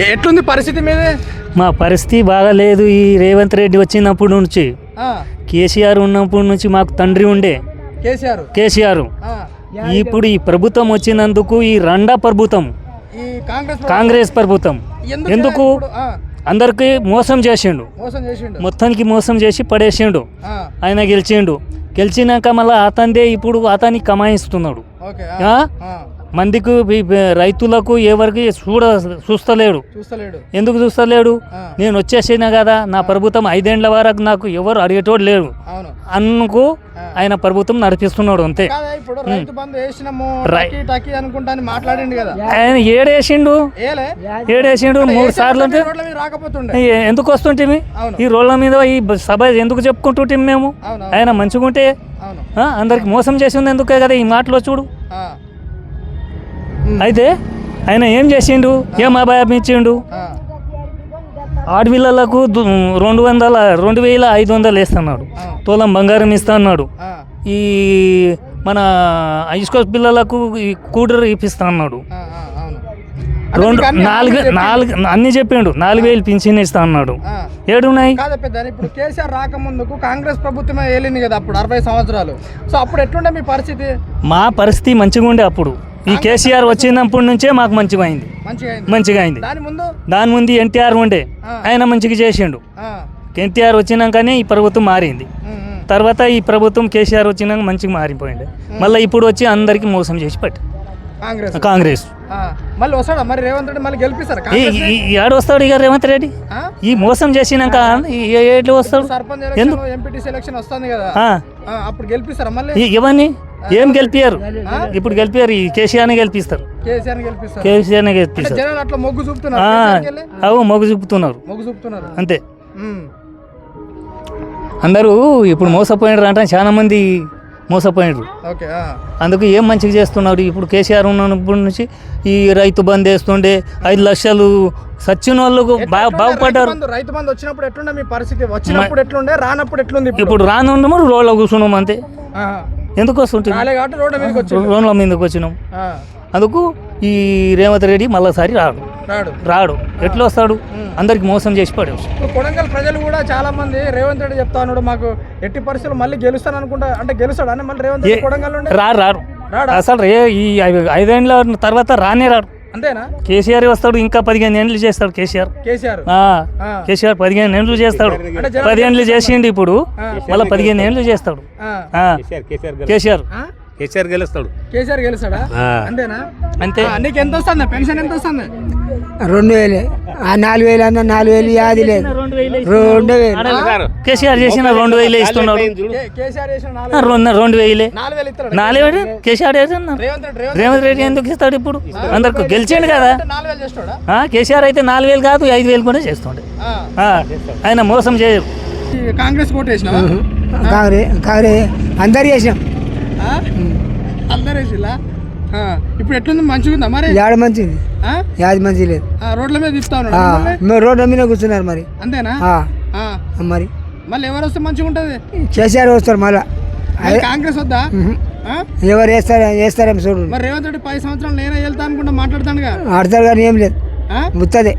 ఎట్లుంది పరిస్థితి మీదే? మా పరిస్థితి బాగాలేదు. ఈ రేవంత్ రెడ్డి వచ్చినప్పటి నుంచి కేసీఆర్ ఉన్నప్పటి నుంచి మాకు తండ్రి ఉండే. కేసీఆర్. కేసీఆర్. ఇప్పుడు ఈ ప్రభుత్వం వచ్చినందుకు ఈ రెండా ప్రభుత్వం కాంగ్రెస్ ప్రభుత్వం. ఎందుకు అందరికి మోసం చేసిండు. మొత్తానికి మోసం చేసి పడేసిండు. ఆయన గెలిచిండు. గెలిచినాక మళ్ళీ అతనిదే ఇప్పుడు అతన్ని కమాయిస్తున్నాడు. మందికి రైతులకు ఎవరికి చూడ చూస్తలేడు. చూస్తలేడు. ఎందుకు చూస్తలేడు? నేను వచ్చేసిన కదా? నా ప్రభుత్వం ఐదేండ్ల వరకు నాకు ఎవరు అడిగేటోడు లేడు అవును. అందుకు ఆయన ప్రభుత్వం నడిపిస్తున్నాడు అంతే. ఆయన ఏడేసిండు? ఏడేసిండు? మూడు సార్లు అంటే ఎందుకు వస్తుంటే. ఈ రోడ్ల మీద ఈ సభ ఎందుకు చెప్పుకుంటుంటే మేము? ఆయన మంచిగుంటే అందరికి మోసం చేసింది ఎందుకే కదా ఈ మాటలో చూడు. అయితే ఆయన ఏం చేసిండు? ఏం అభయం ఇచ్చిండు ఆడపిల్లలకు రెండు వందల రెండు వేల ఐదు వందలు వేస్తున్నాడు. తులం బంగారం ఇస్తా అన్నాడు. ఈ మన హైస్కూల్ పిల్లలకు ఈ కూడర్ ఇప్పిస్తా అన్నాడు. రెండు నాలుగు నాలుగు అన్ని చెప్పిండు. నాలుగు వేలు పింఛన్ ఇస్తా అన్నాడు. ఏడున్నాయి? ఇప్పుడు కేసీఆర్ రాకముందుకు కాంగ్రెస్ ప్రభుత్వమే వెళ్ళింది కదా అప్పుడు అరవై సంవత్సరాలు. సో అప్పుడు ఎట్లుండే మీ పరిస్థితి? మా పరిస్థితి మంచిగా ఉండే అప్పుడు. ఈ కేసీఆర్ వచ్చినప్పటి నుంచే మాకు మంచిగా అయింది. మంచిగా అయింది. దాని ముందు? ఎన్టీఆర్ ఉండే. ఆయన మంచిగా చేసిండు. ఎన్టీఆర్ వచ్చినాకనే ఈ ప్రభుత్వం మారింది. తర్వాత ఈ ప్రభుత్వం కేసీఆర్ వచ్చినాక మంచిగా మారిపోయింది. మళ్ళీ ఇప్పుడు వచ్చి అందరికి మోసం చేసి పట్టి. కాంగ్రెస్. మళ్ళీ వస్తాడా? మరి రేవంత్ రెడ్డి మళ్ళీ గెలిపిస్తారు ఈ ఆడు వస్తాడు ఇక రేవంత్ రెడ్డి? ఈ మోసం చేసినాక ఈ- ఏ- ఎట్లు వస్తాడు? సర్పంచ్ ఎలక్షన్ ఎంపీటీసీ ఎలక్షన్ వస్తుంది కదా. ఆ, ఆ, అప్పుడు గెలిపిస్తారా మళ్ళీ? ఈ- ఇవన్నీ ఏం గెలిపారు ఇప్పుడు గెలిపారు ఈ కేసీఆర్ని గెలిపిస్తారు. కేసీఆర్ గెలిపిస్తారు. కేసీఆర్ని గెలిపిస్తారు. అట్లా మొగ్గు చూపుతున్నారు? అవు మొగ్గు చూపుతున్నారు. మొగ్గు చూపుతున్నారు. అంతే. అందరూ ఇప్పుడు మోసపోయినారు అంటే చాలా మంది మోసపోయినారు. అందుకు ఏం మంచిగా చేస్తున్నారు? ఇప్పుడు కేసీఆర్ ఉన్నప్పటి నుంచి ఈ రైతు బంద్ వేస్తుండే ఐదు లక్షలు సచ్చిన వాళ్ళకు బాగుపడ్డారు. రైతు బంధు వచ్చినప్పుడు ఎట్లుండే మీ పరిస్థితి? వచ్చినప్పుడు ఎట్లుండే రానప్పుడు ఎట్లుంది ఇప్పుడు? రానున్నాము రోడ్లో కూర్చున్నాం అంతే. ఎందుకు వస్తుంటుంది రాలే కాబట్టి రోడ్డు మీదకి వచ్చి రోడ్ల మీదకి వచ్చినాం. అందుకు ఈ రేవంత్ రెడ్డి మళ్ళీసారి రాడు. రాడు. రాడు. ఎట్లా వస్తాడు? అందరికి మోసం చేసి ఇప్పుడు కొడంగల్ ప్రజలు కూడా చాలా మంది రేవంత్ రెడ్డి చెప్తా ఉన్నాడు మాకు ఎట్టి పరిస్థితులు మళ్ళీ గెలుస్తాను అనుకుంటా అంటే గెలుస్తాడు? అని మళ్ళీ రేవంత్ రెడ్డి కొడంగల్ రారు రారు రాడా? అసలు రే ఈ ఐ- ఐదేండ్ల తర్వాత రానే రాడు. అంతేనా? కేసీఆర్ వస్తాడు ఇంకా పదిహేను ఏండ్లు చేస్తాడు కేసీఆర్. కేసీఆర్? ఆ, ఆ. కేసీఆర్ పదిహేను ఏండ్లు చేస్తాడు. పదిహేనులు చేసిండు ఇప్పుడు మళ్ళీ పదిహేను ఏండ్లు చేస్తాడు. కేసీఆర్. ఆ? కేసీఆర్ గెలుస్తాడు. కేసీఆర్ గెలుస్తాడా? అంతేనా? అంతే. నీకు ఎంత వస్తుంది? పెన్షన్ ఎంత వస్తుంది? రెండు వేలే. ఆ నాలుగు వేలు అన్న నాలుగు వేలు యాది లేదు. రెండు వేలు కేసీఆర్ చేసిన రెండు వేలు ఇస్తున్నాడు. రెండు వేలే. నాలుగు వేలు కేసీఆర్ చేసిన రేవంత్ రెడ్డి ఎందుకు ఇస్తాడు ఇప్పుడు? అందరికి గెలిచాడు కదా. కేసీఆర్ అయితే నాలుగు వేలు కాదు ఐదు వేలు కూడా చేస్తుండే. ఆ. ఆ, ఆయన మోసం చేయరు ఈ కాంగ్రెస్ కోట్ వేసినావా? కాంగ్రెస్ కాంగ్రెస్ అందరు చేసినాం. ఆ. ఇప్పుడు ఎట్లుంది? మంచిగా ఉందా మరి? యాడ మంచిది? యాది మంచి లేదు. ఆ, రోడ్ల మీద తిప్పుతా ఉన్నాడు. రోడ్డు మీద కూర్చున్నారు మరి. అంతేనా. మరి. మళ్ళీ ఎవరు వస్తే మంచిగా ఉంటది? కేసీఆర్ వస్తారు మళ్ళా. కాంగ్రెస్ వద్దా? ఎవరు వేస్తారు వేస్తారేమో చూడు. మరి రేవంత్ రెడ్డి పది సంవత్సరాలు నేనే వెళ్తా అనుకుంటా మాట్లాడతానుగా? ఆడతారు కానీ ఏం లేదు? ముత్తదే.